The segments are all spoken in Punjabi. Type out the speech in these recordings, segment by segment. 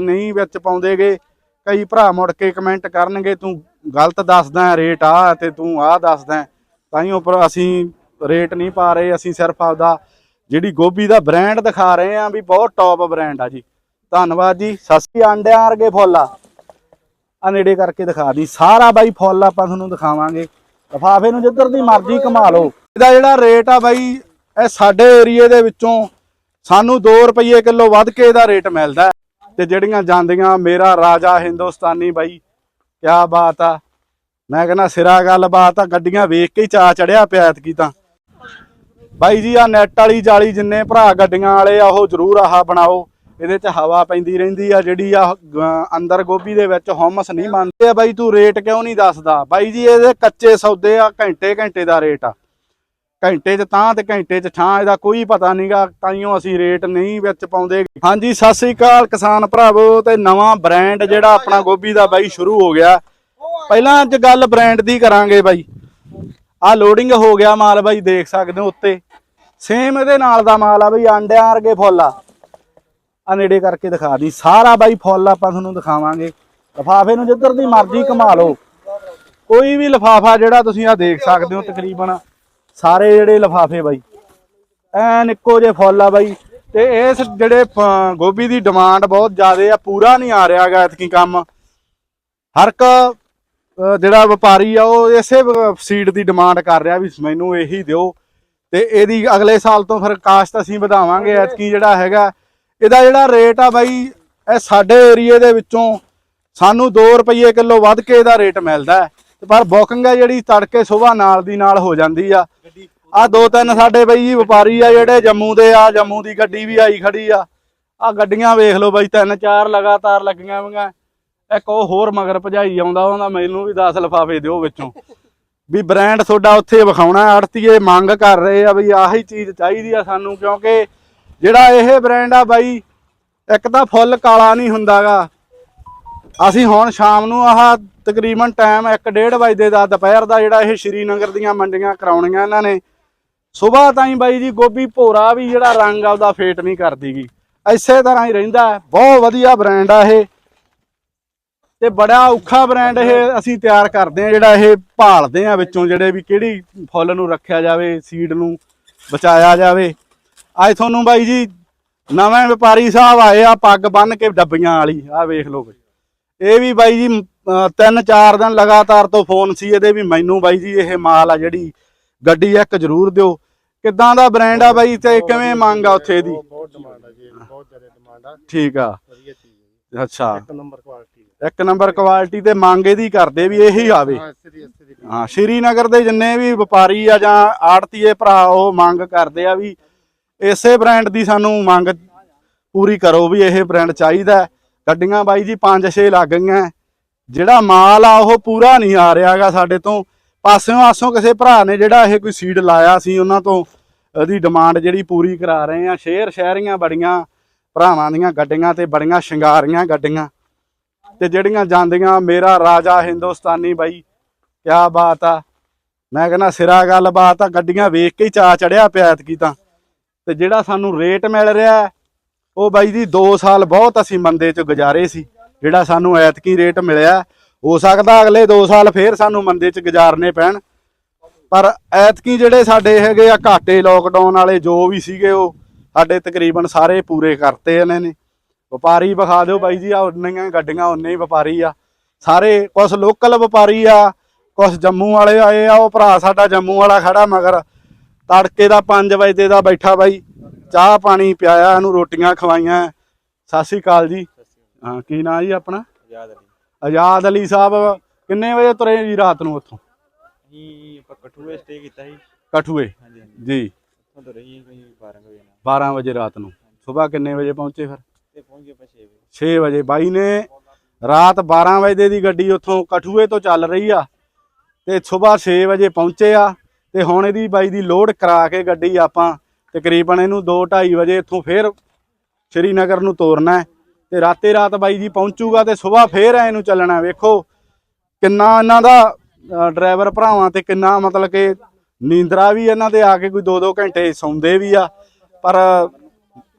ਨਹੀਂ ਵਿੱਚ ਪਾਉਂਦੇਗੇ ਕਈ ਭਰਾ ਮੁੜ ਕੇ ਕਮੈਂਟ ਕਰਨਗੇ, ਤੂੰ ਗਲਤ ਦੱਸਦਾ ਰੇਟ ਆ ਤੇ ਤੂੰ ਆ ਦੱਸਦਾ ਤਾਈਓ ਪਰ ਅਸੀਂ ਰੇਟ ਨਹੀਂ ਪਾ ਰਹੇ, ਅਸੀਂ ਸਿਰਫ ਆਪਦਾ ਜਿਹੜੀ ਗੋਭੀ ਦਾ ਬ੍ਰਾਂਡ ਦਿਖਾ ਰਹੇ ਆ ਵੀ ਬਹੁਤ ਟੌਪ ਬ੍ਰਾਂਡ ਆ ਜੀ। ਧੰਨਵਾਦ ਜੀ। ਸਸਤੀ ਆਂਡਿਆਂ ਵਰਗੇ ਫੁੱਲ ਆ। ਆ ਨੇੜੇ ਕਰਕੇ ਦਿਖਾ ਦੀ। ਸਾਰਾ ਬਾਈ ਫੁੱਲ ਆਪਾਂ ਤੁਹਾਨੂੰ ਦਿਖਾਵਾਂਗੇ। ਲਫਾਫੇ ਨੂੰ ਜਿੱਧਰ ਦੀ ਮਰਜ਼ੀ ਘੁਮਾ ਲਓ। ਇਹਦਾ ਜਿਹੜਾ ਰੇਟ ਆ ਬਾਈ, ਇਹ ਸਾਡੇ ਏਰੀਏ ਦੇ ਵਿੱਚੋਂ ਸਾਨੂੰ 2 ਰੁਪਏ ਕਿਲੋ ਵੱਧ ਕੇ ਇਹਦਾ ਰੇਟ ਮਿਲਦਾ ਤੇ ਜਿਹੜੀਆਂ ਜਾਂਦੀਆਂ, ਮੇਰਾ ਰਾਜਾ ਹਿੰਦੁਸਤਾਨੀ ਬਾਈ, ਕਿਆ ਬਾਤ ਆ। ਮੈਂ ਕਹਿੰਦਾ, ਸਿਰਾ ਗੱਲ ਬਾਤ ਆ, ਗੱਡੀਆਂ ਵੇਖ ਕੇ ਹੀ ਚਾ ਚੜਿਆ ਪਿਆ ਐਤਕੀ ਤਾਂ। ਬਾਈ ਜੀ ਆ ਨੈਟ ਵਾਲੀ ਜਾਲੀ ਜਿੰਨੇ ਭਰਾ ਗੱਡੀਆਂ ਵਾਲੇ ਆ, ਉਹ ਜ਼ਰੂਰ ਆਹ ਬਣਾਓ। ਇਹਦੇ 'ਚ ਹਵਾ ਪੈਂਦੀ ਰਹਿੰਦੀ ਆ, ਜਿਹੜੀ ਆ ਅੰਦਰ ਗੋਭੀ ਦੇ ਵਿੱਚ ਹਮਸ ਨਹੀਂ ਮੰਨਦੇ ਆ ਬਾਈ, ਤੂੰ ਰੇਟ ਕਿਉਂ ਨਹੀਂ ਦੱਸਦਾ? ਬਾਈ ਜੀ, ਇਹਦੇ ਕੱਚੇ ਸੌਦੇ ਆ ਘੰਟੇ ਘੰਟੇ ਦਾ ਰੇਟ ਆ। ਘੰਟੇ 'ਚ ਤਾਂ ਤੇ ਘੰਟੇ 'ਚ ਠਾਂ ਇਹਦਾ ਕੋਈ ਪਤਾ ਨਹੀਂਗਾ ਤਾਈਓ ਅਸੀਂ ਰੇਟ ਨਹੀਂ ਵਿੱਚ ਪਾਉਂਦੇ। ਹਾਂਜੀ, ਸਤਿ ਸ੍ਰੀ ਅਕਾਲ ਕਿਸਾਨ ਭਰਾਵੋ, ਤੇ ਨਵਾਂ ਬ੍ਰਾਂਡ ਜਿਹੜਾ ਆਪਣਾ ਗੋਭੀ ਦਾ ਬਾਈ ਸ਼ੁਰੂ ਹੋ ਗਿਆ। ਪਹਿਲਾਂ ਅੱਜ ਗੱਲ ਬ੍ਰਾਂਡ ਦੀ ਕਰਾਂਗੇ ਬਾਈ। ਆ ਲੋਡਿੰਗ ਹੋ ਗਿਆ ਮਾਲ ਬਾਈ, ਦੇਖ ਸਕਦੇ ਹੋ ਉੱਤੇ। ਸੇਮ ਇਹਦੇ ਨਾਲ ਦਾ ਮਾਲ ਆ ਬਾਈ, ਆਂਡਿਆਂ ਵਰਗੇ ਫੁੱਲ ਆ। ਆ ਨੇੜੇ ਕਰਕੇ ਦਿਖਾ ਦੀ, ਸਾਰਾ ਬਾਈ ਫੁੱਲ ਆਪਾਂ ਤੁਹਾਨੂੰ ਦਿਖਾਵਾਂਗੇ। ਲਫਾਫੇ ਨੂੰ ਜਿੱਧਰ ਦੀ ਮਰਜ਼ੀ ਘੁਮਾ ਲਓ। ਕੋਈ ਵੀ ਲਫਾਫਾ ਜਿਹੜਾ ਤੁਸੀਂ ਆ ਦੇਖ ਸਕਦੇ ਹੋ ਤਕਰੀਬਨ। ਸਾਰੇ ਜਿਹੜੇ ਲਫਾਫੇ ਬਾਈ। ਐਨ ਇੱਕੋ ਜਿਹੇ ਫੁੱਲ ਆ ਬਾਈ। ਤੇ ਇਸ ਜਿਹੜੇ ਗੋਭੀ ਦੀ ਡਿਮਾਂਡ ਬਹੁਤ ਜ਼ਿਆਦਾ ਆ, ਪੂਰਾ ਨਹੀਂ ਆ ਰਿਹਾ ਗਾ ਐਤਕੀ ਕੰਮ। ਹਰ ਇੱਕ ਜਿਹੜਾ ਵਪਾਰੀ ਆ, ਉਹ ਇਸੇ ਸੀਡ ਦੀ ਡਿਮਾਂਡ ਕਰ ਰਿਹਾ ਵੀ ਮੈਨੂੰ ਇਹੀ ਦਿਓ। ਤੇ ਇਹਦੀ ਅਗਲੇ ਸਾਲ ਤੋਂ ਫਿਰ ਕਾਸ਼ਤ ਅਸੀਂ ਵਧਾਵਾਂਗੇ ਐਤਕੀ ਜਿਹੜਾ ਹੈਗਾ। ਇਹਦਾ ਜਿਹੜਾ ਰੇਟ ਆ ਬਾਈ, ਇਹ ਸਾਡੇ ਏਰੀਏ ਦੇ ਵਿੱਚੋਂ ਸਾਨੂੰ 2 ਰੁਪਏ ਕਿਲੋ ਵੱਧ ਕੇ ਇਹਦਾ ਰੇਟ ਮਿਲਦਾ। ਪਰ ਬੁਕਿੰਗ ਆ ਜਿਹੜੀ ਤੜਕੇ ਸਵੇਰ ਨਾਲ ਦੀ ਨਾਲ ਹੋ ਜਾਂਦੀ ਆ। ਆ ਦੋ ਤਿੰਨ ਸਾਡੇ ਬਈ ਜੀ ਵਪਾਰੀ ਆ ਜਿਹੜੇ ਜੰਮੂ ਦੇ ਆ, ਜੰਮੂ ਦੀ ਗੱਡੀ ਵੀ ਆਈ ਖੜੀ ਆ। ਆ ਗੱਡੀਆਂ ਵੇਖ ਲਓ ਬਈ, ਤਿੰਨ ਚਾਰ ਲਗਾਤਾਰ ਲੱਗੀਆਂ ਹੋਈਆਂ। ਇੱਕ ਉਹ ਹੋਰ ਮਗਰ ਭਜਾਈ ਆਉਂਦਾ, ਉਹਦਾ ਮੈਨੂੰ ਵੀ 10 ਲਫਾਫੇ ਦਿਓ ਵਿੱਚੋਂ। ਵੀ ਬ੍ਰਾਂਡ ਤੁਹਾਡਾ ਉੱਥੇ ਵਿਖਾਉਣਾ, ਆੜਤੀਏ ਮੰਗ ਕਰ ਰਹੇ ਆ ਵੀ ਆਹੀ ਚੀਜ਼ ਚਾਹੀਦੀ ਆ ਸਾਨੂੰ, ਕਿਉਂਕਿ ਜਿਹੜਾ ਇਹ ਬ੍ਰਾਂਡ ਆ ਬਾਈ, ਇੱਕ ਤਾਂ ਫੁੱਲ ਕਾਲਾ ਨਹੀਂ ਹੁੰਦਾਗਾ। ਅਸੀਂ ਹੁਣ ਸ਼ਾਮ ਨੂੰ ਆਹ ਤਕਰੀਬਨ ਟਾਈਮ 1:30 ਵਜੇ ਦਾ, ਦੁਪਹਿਰ ਦਾ ਜਿਹੜਾ ਇਹ ਸ਼੍ਰੀਨਗਰ ਦੀਆਂ ਮੰਡੀਆਂ ਕਰਾਉਣੀਆਂ ਇਹਨਾਂ ਨੇ ਸਵੇਰ ਤਾਈਂ ਬਾਈ ਜੀ ਗੋਭੀ ਭੋਰਾ ਵੀ ਜਿਹੜਾ ਰੰਗ ਆ ਉਹਦਾ ਫੇਟ ਨਹੀਂ ਕਰਦੀਗੀ। ਇਸੇ ਤਰ੍ਹਾਂ ਹੀ ਰਹਿੰਦਾ ਬਹੁਤ ਵਧੀਆ ਬ੍ਰਾਂਡ ਆ ਇਹ। ਤੇ ਬੜਾ ਔਖਾ ਬ੍ਰਾਂਡ ਇਹ ਅਸੀਂ ਤਿਆਰ ਕਰਦੇ ਆ ਜਿਹੜਾ ਇਹ ਭਾਲਦੇ ਆ ਵਿੱਚੋਂ ਜਿਹੜੇ ਵੀ ਕਿਹੜੀ ਫੁੱਲ ਨੂੰ ਰੱਖਿਆ ਜਾਵੇ ਸੀਡ ਨੂੰ ਬਚਾਇਆ ਜਾਵੇ। ਅੱਜ ਤੁਹਾਨੂੰ ਬਾਈ ਜੀ ਨਵੇਂ ਵਪਾਰੀ ਸਾਹਿਬ ਆਏ ਆ ਪੱਗ ਬੰਨ ਕੇ ਡੱਬੀਆਂ ਵਾਲੀ ਆ ਵੇਖ ਲਓ ਬਈ। ਇਹ ਵੀ ਬਾਈ ਜੀ ਤਿੰਨ ਚਾਰ ਦਿਨ ਲਗਾਤਾਰ ਤੋਂ ਫੋਨ ਸੀ, ਇਹਦੇ ਵੀ ਮੈਨੂੰ ਬਾਈ ਜੀ ਇਹ ਮਾਲ ਆ ਜਿਹੜੀ ਗੱਡੀ ਇੱਕ ਜ਼ਰੂਰ ਦਿਓ। ਕਿੱਦਾਂ ਦਾ ਬ੍ਰਾਂਡ ਆ ਬਾਈ ਤੇ ਕਿਵੇਂ ਮੰਗ ਆ ਉੱਥੇ ਦੀ? ਬਹੁਤ ਡਿਮਾਂਡ ਆ ਜੀ ਬਹੁਤ ਜ਼ਿਆਦਾ ਡਿਮਾਂਡ ਆ। ਠੀਕ ਆ। ਵਧੀਆ ਚੀਜ਼ ਹੈ ਅੱਛਾ। ਇੱਕ ਨੰਬਰ ਕੁਆਲਿਟੀ ਇੱਕ ਨੰਬਰ ਕੁਆਲਿਟੀ ਤੇ ਮੰਗ ਇਹਦੀ ਕਰਦੇ ਵੀ ਇਹੀ ਆਵੇ। ਹਾਂ ਸ਼੍ਰੀਨਗਰ ਦੇ ਜਿੰਨੇ ਵੀ ਵਪਾਰੀ ਆ ਜਾਂ ਆੜਤੀਏ ਭਰਾ ਉਹ ਮੰਗ ਕਰਦੇ ਆ ਵੀ ਇਸੇ ਬ੍ਰਾਂਡ ਦੀ ਸਾਨੂੰ ਮੰਗ ਪੂਰੀ ਕਰੋ ਵੀ ਇਹ ਬ੍ਰਾਂਡ ਚਾਹੀਦਾ। ਗੱਡੀਆਂ ਬਾਈ ਜੀ 5-6 ਲੱਗ ਗਈਆਂ। ਜਿਹੜਾ ਮਾਲ ਆ ਉਹ ਪੂਰਾ ਨਹੀਂ ਆ ਰਿਹਾਗਾ ਸਾਡੇ ਤੋਂ। ਪਾਸਿਓਂ ਆਸੋਂ ਕਿਸੇ ਭਰਾ ਨੇ ਜਿਹੜਾ ਇਹ ਕੋਈ ਸੀਡ ਲਾਇਆ ਸੀ, ਉਹਨਾਂ ਤੋਂ ਉਹਦੀ ਡਿਮਾਂਡ ਜਿਹੜੀ ਪੂਰੀ ਕਰਾ ਰਹੇ ਆ। ਸ਼ੇਰ ਸ਼ਹਿਰੀਆਂ ਬੜੀਆਂ, ਭਰਾਵਾਂ ਦੀਆਂ ਗੱਡੀਆਂ ਤੇ ਬੜੀਆਂ ਸ਼ਿੰਗਾਰੀਆਂ ਗੱਡੀਆਂ। ਤੇ ਜਿਹੜੀਆਂ ਜਾਂਦੀਆਂ, ਮੇਰਾ ਰਾਜਾ ਹਿੰਦੁਸਤਾਨੀ ਬਾਈ, ਕਿਆ ਬਾਤ ਆ। ਮੈਂ ਕਹਿੰਦਾ, ਸਿਰਾ ਗੱਲ ਬਾਤ ਆ। ਗੱਡੀਆਂ ਵੇਖ ਕੇ ਹੀ ਚਾ ਚੜਿਆ ਪਿਆ ਐਤਕੀ ਤਾਂ। ਤੇ ਜਿਹੜਾ ਸਾਨੂੰ ਰੇਟ ਮਿਲ ਰਿਹਾ, ਉਹ ਬਾਈ ਜੀ 2 ਸਾਲ ਬਹੁਤ ਅਸੀਂ ਮੰਦੇ ਚ ਗੁਜ਼ਾਰੇ ਸੀ, ਜਿਹੜਾ ਸਾਨੂੰ ਐਤਕੀ ਰੇਟ ਮਿਲਿਆ। ਹੋ ਸਕਦਾ ਅਗਲੇ 2 ਸਾਲ ਫੇਰ ਸਾਨੂੰ ਮੰਦੇ ਚ ਗੁਜ਼ਾਰਨੇ ਪੈਣ। ਪਰ ਐਤਕੀ ਜਿਹੜੇ ਸਾਡੇ ਹੈਗੇ ਆ ਘਾਟੇ ਲੋਕਡਾਊਨ ਵਾਲੇ ਜੋ ਵੀ ਸੀਗੇ ਉਹ ਸਾਡੇ ਤਕਰੀਬਨ ਸਾਰੇ ਪੂਰੇ ਕਰਤੇ ਇਹਨਾਂ ਨੇ। ਵਪਾਰੀ ਵਿਖਾ ਦਿਓ ਬਾਈ ਜੀ ਆ ਉਨੀਆਂ ਗੱਡੀਆਂ, ਉਨੇ ਹੀ ਵਪਾਰੀ ਆ। ਸਾਰੇ ਕੁਝ ਲੋਕਲ ਵਪਾਰੀ ਆ ਕੁਝ ਜੰਮੂ ਵਾਲੇ ਆਏ ਆ, ਉਹ ਭਰਾ ਸਾਡਾ ਜੰਮੂ ਵਾਲਾ ਖੜਾ ਮਗਰ। ਤੜਕੇ ਦਾ 5 ਵਜੇ ਦਾ ਬੈਠਾ ਬਾਈ, ਚਾਹ ਪਾਣੀ ਪਿਆਇਆ, ਇਹਨੂੰ ਰੋਟੀਆਂ ਖਵਾਈਆਂ। ਸਤਿ ਸ਼੍ਰੀ ਅਕਾਲ ਜੀ। ਹਾਂ, ਕੀ ਨਾਂ ਜੀ ਆਪਣਾ? ਯਾਦ ਅਲੀ ਆਜ਼ਾਦ ਅਲੀ ਸਾਹਿਬ ਕਿੰਨੇ ਵਜੇ ਤੁਰੇ ਜੀ ਰਾਤ ਨੂੰ ਉੱਥੋਂ? ਅਸੀਂ ਆਪਾਂ ਕਠੂਏ ਸਟੇ ਕੀਤਾ ਸੀ। ਕਠੂਏ ਹਾਂਜੀ ਹਾਂਜੀ। ਜੀ। ਉੱਥੋਂ ਤੋਂ ਰਹੀ ਕੋਈ 12 ਵਜੇ ਨਾਲ। 12 ਵਜੇ ਰਾਤ ਨੂੰ। ਸਵੇਰ ਕਿੰਨੇ ਵਜੇ ਪਹੁੰਚੇ ਫਿਰ? ਤੇ ਪਹੁੰਚ ਗਏ ਆਪਾਂ 6 ਵਜੇ। 6 ਵਜੇ। ਬਾਈ ਨੇ ਰਾਤ 12 ਵਜੇ ਦੀ ਗੱਡੀ ਉੱਥੋਂ ਕਠੂਏ ਤੋਂ ਚੱਲ ਰਹੀ ਆ ਤੇ ਸਵੇਰ 6 ਵਜੇ ਪਹੁੰਚੇ ਆ ਤੇ ਹੁਣ ਇਹਦੀ ਬਾਈ ਦੀ ਲੋਡ ਕਰਾ ਕੇ ਗੱਡੀ ਆਪਾਂ ਤਕਰੀਬਨ ਇਹਨੂੰ 2:30 ਵਜੇ ਇੱਥੋਂ ਫੇਰ ਸ਼੍ਰੀਨਗਰ ਨੂੰ ਤੋਰਨਾ ਹੈ। ਤੇ ਰਾਤੇ ਰਾਤ ਬਾਈ ਜੀ ਪਹੁੰਚੂਗਾ ਤੇ ਸਵੇਰ ਫੇਰ ਐ ਨੂੰ ਚੱਲਣਾ, ਵੇਖੋ। ਕਿੰਨਾ ਇਹਨਾਂ ਦਾ ਡਰਾਈਵਰ ਭਰਾਵਾਂ ਤੇ ਕਿੰਨਾ ਮਤਲਬ ਕਿ ਨੀਂਦਰਾ ਵੀ ਇਹਨਾਂ ਦੇ ਆ ਕੇ ਕੋਈ 2-2 ਘੰਟੇ ਸੌਂਦੇ ਵੀ ਆ। ਪਰ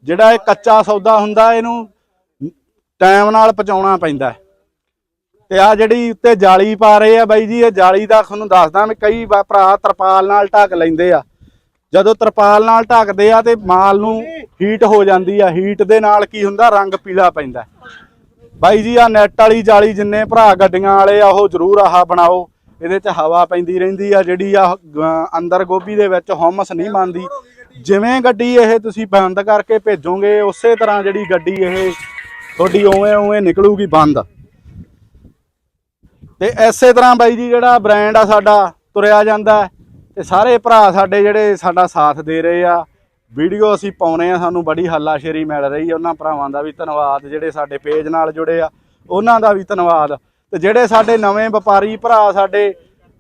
ਜਿਹੜਾ ਇਹ ਕੱਚਾ ਸੌਦਾ ਹੁੰਦਾ, ਇਹਨੂੰ ਟਾਈਮ ਨਾਲ ਪਹੁੰਚਾਉਣਾ ਪੈਂਦਾ ਤੇ ਆ ਜਿਹੜੀ ਉੱਤੇ ਜਾਲੀ ਪਾ ਰਹੇ ਆ ਬਾਈ ਜੀ, ਇਹ ਜਾਲੀ ਦਾ ਤੁਹਾਨੂੰ ਦੱਸਦਾ ਮੈਂ ਕਈ ਭਰਾ ਤਰਪਾਲ ਨਾਲ ਢੱਕ ਲੈਂਦੇ ਆ। ਜਦੋਂ ਤਰਪਾਲ ਨਾਲ ਢੱਕਦੇ ਆ ਤੇ ਮਾਲ ਨੂੰ ਹੀਟ ਹੋ ਜਾਂਦੀ ਆ। ਹੀਟ ਦੇ ਨਾਲ ਕੀ ਹੁੰਦਾ? ਰੰਗ ਪੀਲਾ ਪੈਂਦਾ। ਬਾਈ ਜੀ ਆ ਨੈਟ ਵਾਲੀ ਜਾਲੀ ਜਿੰਨੇ ਭਰਾ ਗੱਡੀਆਂ ਵਾਲੇ ਆ ਉਹ ਜ਼ਰੂਰ ਆਹ ਬਣਾਓ। ਇਹਦੇ 'ਚ ਹਵਾ ਪੈਂਦੀ ਰਹਿੰਦੀ ਆ। ਜਿਹੜੀ ਆ ਅੰਦਰ ਗੋਭੀ ਦੇ ਵਿੱਚ ਹਮਸ ਨਹੀਂ ਮੰਨਦੀ ਜਿਵੇਂ ਗੱਡੀ ਇਹ ਤੁਸੀਂ ਬੰਦ ਕਰਕੇ ਭੇਜੋਗੇ ਉਸੇ ਤਰ੍ਹਾਂ ਜਿਹੜੀ ਗੱਡੀ ਇਹ ਤੁਹਾਡੀ ਉਵੇਂ ਉਵੇਂ ਨਿਕਲੂਗੀ ਬੰਦ। ਤੇ ਐਸੇ ਤਰ੍ਹਾਂ ਬਾਈ ਜੀ ਜਿਹੜਾ ਬ੍ਰਾਂਡ ਆ ਸਾਡਾ ਤੁਰਿਆ ਜਾਂਦਾ। ਤੇ ਸਾਰੇ ਭਰਾ ਸਾਡੇ ਜਿਹੜੇ ਸਾਡਾ ਸਾਥ ਦੇ ਰਹੇ ਆ, ਵੀਡੀਓ ਅਸੀਂ ਪਾਉਨੇ ਆ, ਸਾਨੂੰ ਬੜੀ ਹੱਲਾਸ਼ੇਰੀ ਮਿਲ ਰਹੀ ਹੈ ਉਹਨਾਂ ਭਰਾਵਾਂ ਦਾ ਵੀ ਧੰਨਵਾਦ, ਜਿਹੜੇ ਸਾਡੇ ਪੇਜ ਨਾਲ ਜੁੜੇ ਆ, ਉਹਨਾਂ ਦਾ ਵੀ ਧੰਨਵਾਦ। ਤੇ ਜਿਹੜੇ ਸਾਡੇ ਨਵੇਂ ਵਪਾਰੀ ਭਰਾ ਸਾਡੇ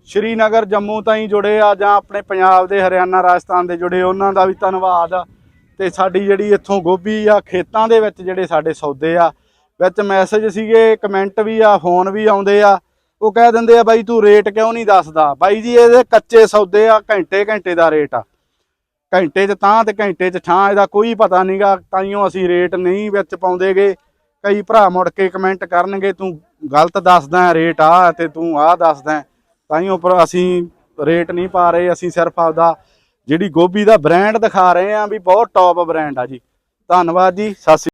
ਸ਼੍ਰੀਨਗਰ ਜੰਮੂ ਤਾਈਂ ਜੁੜੇ ਆ ਜਾਂ ਆਪਣੇ ਪੰਜਾਬ ਦੇ ਹਰਿਆਣਾ, ਰਾਜਸਥਾਨ ਦੇ ਜੁੜੇ, ਉਹਨਾਂ ਦਾ ਵੀ ਧੰਨਵਾਦ। ਤੇ ਸਾਡੀ ਜਿਹੜੀ ਇੱਥੋਂ ਗੋਭੀ ਆ, ਖੇਤਾਂ ਦੇ ਵਿੱਚ ਜਿਹੜੇ ਸਾਡੇ ਸੌਦੇ ਆ, ਵਿੱਚ ਮੈਸੇਜ ਸੀਗੇ ਕਮੈਂਟ ਵੀ ਆ ਫੋਨ ਵੀ ਆਉਂਦੇ ਆ ਉਹ ਕਹਿ ਦਿੰਦੇ ਆ ਬਾਈ ਤੂੰ ਰੇਟ ਕਿਉਂ ਨਹੀਂ ਦੱਸਦਾ? ਬਾਈ ਜੀ, ਇਹਦੇ ਕੱਚੇ ਸੌਦੇ ਆ, ਘੰਟੇ ਘੰਟੇ ਦਾ ਰੇਟ ਆ। ਘੰਟੇ 'ਚ ਤਾਂ ਤੇ ਘੰਟੇ 'ਚ ਠਾਂ, ਇਹਦਾ ਕੋਈ ਪਤਾ ਨਹੀਂਗਾ ਤਾਈਓ ਅਸੀਂ ਰੇਟ ਨਹੀਂ ਵਿੱਚ ਪਾਉਂਦੇਗੇ। ਕਈ ਭਰਾ ਮੁੜ ਕੇ ਕਮੈਂਟ ਕਰਨਗੇ, ਤੂੰ ਗਲਤ ਦੱਸਦਾ ਰੇਟ ਆ ਤੇ ਤੂੰ ਆਹ ਦੱਸਦਾ ਤਾਈਓ ਪਰ ਅਸੀਂ ਰੇਟ ਨਹੀਂ ਪਾ ਰਹੇ, ਅਸੀਂ ਸਿਰਫ ਆਪਦਾ ਜਿਹੜੀ ਗੋਭੀ ਦਾ ਬ੍ਰਾਂਡ ਦਿਖਾ ਰਹੇ ਆ ਵੀ ਬਹੁਤ ਟੌਪ ਬ੍ਰਾਂਡ ਆ ਜੀ। ਧੰਨਵਾਦ ਜੀ, ਸਤਿ ਸ਼੍ਰੀ